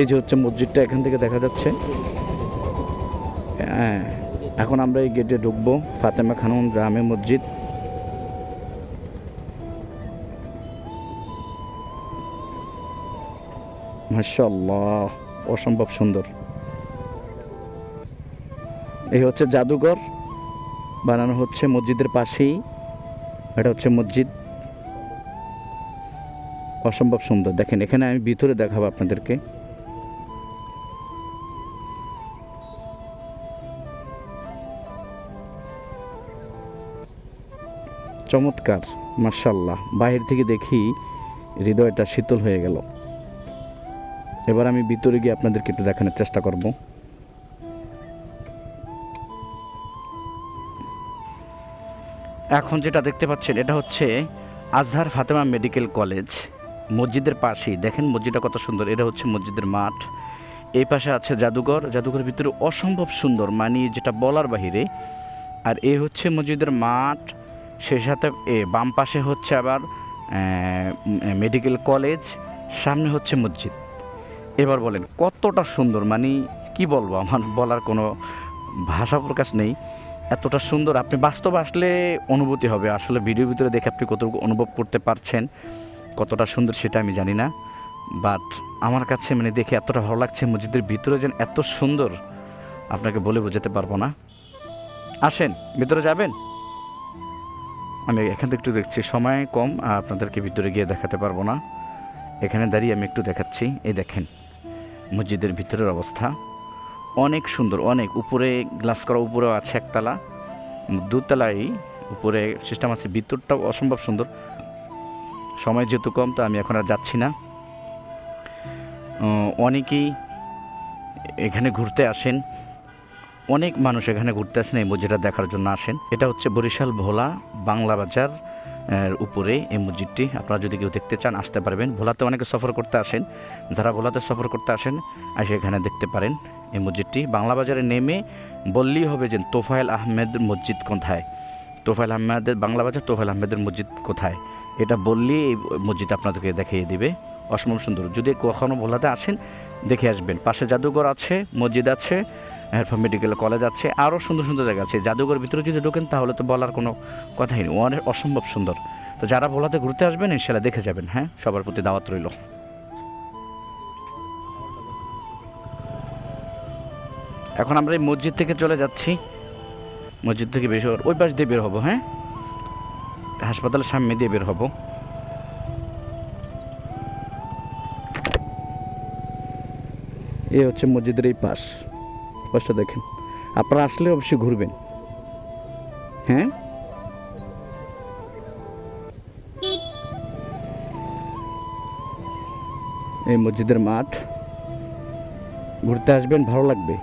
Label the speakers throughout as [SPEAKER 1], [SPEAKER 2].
[SPEAKER 1] এই যে হচ্ছে মসজিদটা এখান থেকে দেখা যাচ্ছে। হ্যাঁ এখন আমরা এই গেটে ঢুকবো, ফাতেমা খানুন গ্রামে মসজিদ। মাশাল্লাহ অসম্ভব সুন্দর। এই হচ্ছে জাদুঘর, বানানো হচ্ছে মসজিদের পাশেই। এটা হচ্ছে মসজিদ। অসম্ভব সুন্দর। দেখেন, এখানে আমি ভিতরে দেখাবো আপনাদেরকে। চমৎকার মার্শাল্লাহ বাইরে থেকে দেখি হৃদয়টা শীতল হয়ে গেল। এবার আমি ভিতরে গিয়ে আপনাদেরকে একটু দেখানোর চেষ্টা করব। এখন যেটা দেখতে পাচ্ছেন, এটা হচ্ছে আজহার ফাতেমা মেডিকেল কলেজ। মসজিদের পাশেই। দেখেন মসজিদটা কত সুন্দর। এটা হচ্ছে মসজিদের মাঠ। এই পাশে আছে জাদুঘর। জাদুঘরের ভিতরে অসম্ভব সুন্দর। মানে যেটা বলার বাহিরে। আর এই হচ্ছে মসজিদের মাঠ। সেই সাথে, এ, বাম পাশে হচ্ছে আবার মেডিকেল কলেজ সামনে হচ্ছে মসজিদ। এবার বলেন, কতটা সুন্দর মানে কি বলব, আমার বলার কোনো ভাষা প্রকাশ নেই। এতটা সুন্দর, আপনি বাস্তব আসলে অনুভূতি হবে। আসলে ভিডিও ভিতরে দেখে আপনি কতটুকু অনুভব করতে পারছেন, কতটা সুন্দর সেটা আমি জানি না। বাট আমার কাছে মানে দেখে এতটা ভালো লাগছে, মসজিদের ভিতরে যেন এত সুন্দর, আপনাকে বলে বোঝাতে পারব না। আসেন, ভিতরে যাবেন? আমি এখান থেকে একটু দেখছি, সময় কম আপনাদেরকে ভিতরে গিয়ে দেখাতে পারব না। এখানে দাঁড়িয়ে আমি একটু দেখাচ্ছি, এই দেখেন, মসজিদের ভিতরের অবস্থা। অনেক সুন্দর, অনেক, উপরে গ্লাস করা, উপরেও আছে একতলা। দুতলায় উপরে সিস্টেম আছে, ভিতরটাও অসম্ভব সুন্দর। সময় যেহেতু কম, তো আমি এখন আর যাচ্ছি না। অনেকেই এখানে ঘুরতে আসেন। অনেক মানুষ এখানে ঘুরতে আসেন, এই মসজিদটা দেখার জন্য আসেন। এটা হচ্ছে বরিশাল ভোলা বাংলা বাজার উপরে এই মসজিদটি। আপনারা যদি কেউ দেখতে চান, আসতে পারবেন। ভোলাতে অনেকে সফর করতে আসেন। যারা ভোলাতে সফর করতে আসেন এসে এখানে দেখতে পারেন এই মসজিদটি। বাংলা বাজারে নেমে বললেই হবে যে, তোফায়েল আহমেদ মসজিদ কোথায়? তোফায়েল আহমেদের বাংলা বাজার তোফায়েল আহমেদের মসজিদ কোথায়? এটা বললেই এই মসজিদ আপনাদেরকে দেখিয়ে দিবে। অসম্ভব সুন্দর। যদি কখনও ভোলাতে আসেন, দেখে আসবেন। পাশে জাদুঘর আছে, মসজিদ আছে। এরপর মেডিকেল কলেজ আছে। আরও সুন্দর সুন্দর জায়গা আছে। জাদুঘর ভিতরে যদি ঢোকেন, তাহলে তো বলার কোনো কথাই নেই। অনেক অসম্ভব সুন্দর। তো যারা ভোলাতে ঘুরতে আসবেন ইনশাল্লাহ দেখে যাবেন হ্যাঁ? সবার প্রতি দাওয়াত রইল। এখন আমরা এই মসজিদ থেকে চলে যাচ্ছি। মসজিদ থেকে বের হওয়ার ওই পাশ দিয়ে বের হব হ্যাঁ? হাসপাতালের সামনে দিয়ে বের হব। এ হচ্ছে মসজিদের এই পাশ। পাশটা দেখেন। আপনারা আসলে অবশ্যই ঘুরবেন। হ্যাঁ? এই মসজিদের মাঠ। ঘুরতে আসবেন, ভালো লাগবে।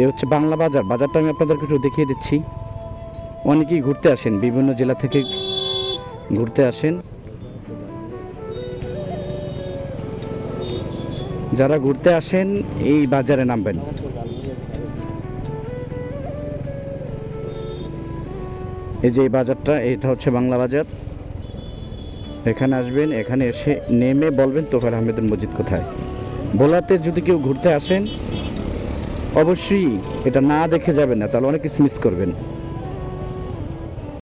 [SPEAKER 1] এ হচ্ছে বাংলা বাজার। বাজারটা আমি আপনাদেরকে একটু দেখিয়ে দিচ্ছি। অনেকেই ঘুরতে আসেন, বিভিন্ন জেলা থেকে ঘুরতে আসেন। যারা ঘুরতে আসেন, এই বাজারে নামবেন। এই যে এই বাজারটা, এটা হচ্ছে বাংলা বাজার। এখানে আসবেন, এখানে এসে নেমে বলবেন তোফার আহমেদের মসজিদ কোথায়? ভোলাতে যদি কেউ ঘুরতে আসেন, অবশ্যই এটা না দেখে যাবেন না, তাহলে অনেক কিছু মিস করবেন।